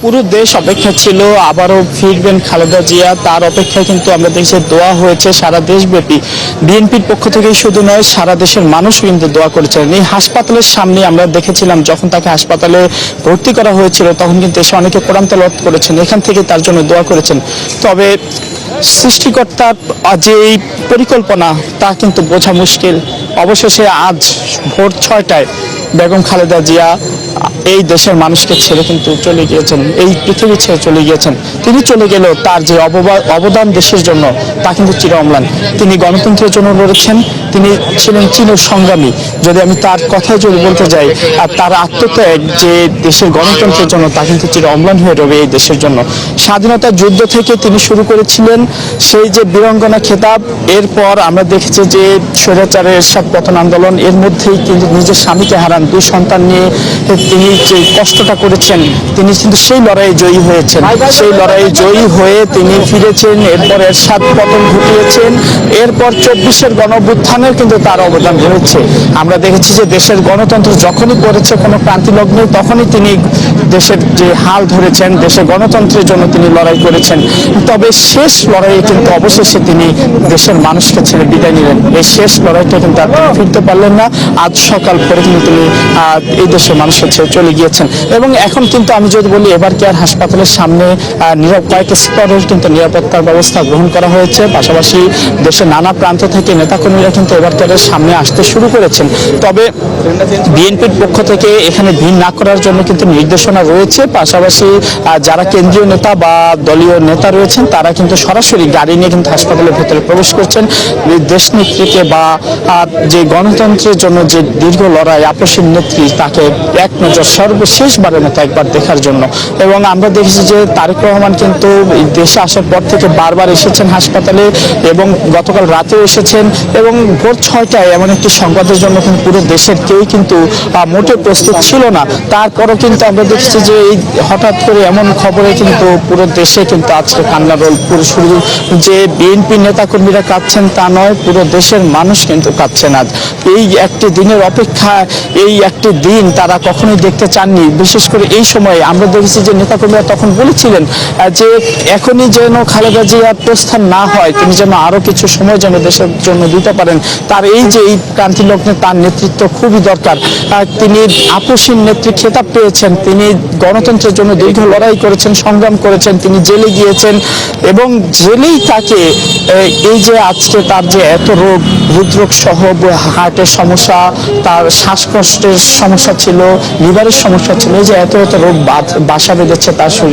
পুরো দেশ অপেক্ষা ছিল, আবারও ফিরবেন খালেদা জিয়া। তার অপেক্ষায় কিন্তু আমরা দেখছি দোয়া হয়েছে সারা দেশব্যাপী। বিএনপির পক্ষ থেকেই শুধু নয়, সারা দেশের মানুষ কিন্তু দোয়া করেছেন এই হাসপাতালের সামনে আমরা দেখেছিলাম, যখন তাকে হাসপাতালে ভর্তি করা হয়েছিল, তখন কিন্তু এসে অনেকে কোরআন করেছেন, এখান থেকে তার জন্য দোয়া করেছেন। তবে সৃষ্টিকর্তার যে এই পরিকল্পনা, তা কিন্তু বোঝা মুশকিল। অবশেষে আজ ভোর ছয়টায় বেগম খালেদা জিয়া এই দেশের মানুষকে ছেড়ে কিন্তু চলে গিয়েছেন, এই পৃথিবী ছেড়ে চলে গিয়েছেন। তিনি চলে গেলেও তার যে অবদান দেশের জন্য, তা কিন্তু চির অম্লান তিনি গণতন্ত্রের জন্য লড়েছেন, তিনি ছিলেন চির সংগ্রামী যদি আমি তার কথাই যদি বলতে যাই, আর তার আত্মত্যাগ যে দেশের গণতন্ত্রের জন্য, তা কিন্তু চির অম্লান হয়ে রবে এই দেশের জন্য। স্বাধীনতা যুদ্ধ থেকে তিনি শুরু করেছিলেন সেই যে বীরঙ্গনা খেতাব, এরপর আমরা দেখেছি যে স্বৈরাচারের সব পতন আন্দোলন, এর মধ্যেই কিন্তু নিজের স্বামীকে হারান। দুই সন্তান নিয়ে তিনি যে কষ্টটা করেছেন, তিনি কিন্তু সেই লড়াইয়ে জয়ী হয়েছেন। সেই লড়াইয়ে জয়ী হয়ে তিনি ফিরেছেন, এরপর এরশাদ পতন ঘটিয়েছেন, এরপর চব্বিশের গণঅভ্যুত্থানের কিন্তু তার অবদান রয়েছে। আমরা দেখেছি যে দেশের গণতন্ত্র যখনই করেছে, কোনো ক্রান্তি লগ্নে তখনই তিনি দেশের যে হাল ধরেছেন, দেশের গণতন্ত্রের জন্য তিনি লড়াই করেছেন। তবে শেষ লড়াইয়ে কিন্তু অবশেষে তিনি দেশের মানুষকে ছেড়ে বিদায় নিলেন। এই শেষ লড়াইটা কিন্তু আর ফিরতে পারলেন না। আজ সকাল করে কিন্তু তিনি এই দেশের মানুষকে ছেড়ে চলে গিয়েছেন। এবং এখন কিন্তু আমি যদি বলি, এবার কেয়ার হাসপাতালের সামনে কয়েক স্তরের কিন্তু নিরাপত্তার ব্যবস্থা গ্রহণ করা হয়েছে। পাশাপাশি দেশের নানা প্রান্ত থেকে নেতাকর্মীরা কিন্তু এবার কেয়ারের সামনে আসতে শুরু করেছেন। তবে বিএনপির পক্ষ থেকে এখানে ভিড় না করার জন্য কিন্তু নির্দেশনা রয়েছে। পাশাপাশি যারা কেন্দ্রীয় নেতা বা দলীয় নেতা রয়েছেন, তারা কিন্তু সরাসরি গাড়ি নিয়ে কিন্তু হাসপাতালের ভেতরে প্রবেশ করছেন। দেশ নেত্রীকে বা যে গণতন্ত্রের জন্য যে দীর্ঘ লড়াই আপসীর নেত্রী, তাকে এক নজর সর্বশেষবারের মতো একবার দেখার জন্য। এবং আমরা দেখেছি যে তারেক রহমান কিন্তু দেশে আসার পর থেকে বারবার এসেছেন হাসপাতালে এবং গতকাল রাতেও এসেছেন এবং ভোর ছয়টায় এমন একটি সংবাদের জন্য কিন্তু পুরো দেশের কেউই কিন্তু মোটে প্রস্তুত ছিল না। তারপরও কিন্তু আমরা দেখেছি যে এই হঠাৎ করে এমন খবরে কিন্তু পুরো দেশে কিন্তু আজকে কান্না রোল পুরো শুরু। যে বিএনপি নেতাকর্মীরা কাঁদছেন তা নয়, পুরো দেশের মানুষ কিন্তু কাঁদছেন আজ। এই একটি দিনের অপেক্ষা, এই একটি দিন তারা কখনোই দেখতে চাননি। বিশেষ করে এই সময়ে আমরা দেখেছি যে নেতাকর্মীরা তখন বলেছিলেন যে এখনই যেন খালেদা জিয়ার প্রস্থান না হয়, তিনি যেন আরও কিছু সময় যেন দেশের জন্য দিতে পারেন। তার এই যে এই ক্রান্তি লগ্নে তার নেতৃত্ব খুবই দরকার। তিনি আপসীন নেত্রী খেতাব পেয়েছেন, তিনি গণতন্ত্রের জন্য দীর্ঘ লড়াই করেছেন, সংগ্রাম করেছেন, তিনি জেলে গিয়েছেন এবং জেলেই তাকে এই যে আজকে তার যে এত রোগ হৃদরোগ সহ হার্টের সমস্যা, তার শ্বাসকষ্টের সমস্যা ছিল, লিভারের সমস্যা ছিল যে এত এত রোগ বাসা বেঁধেছে তার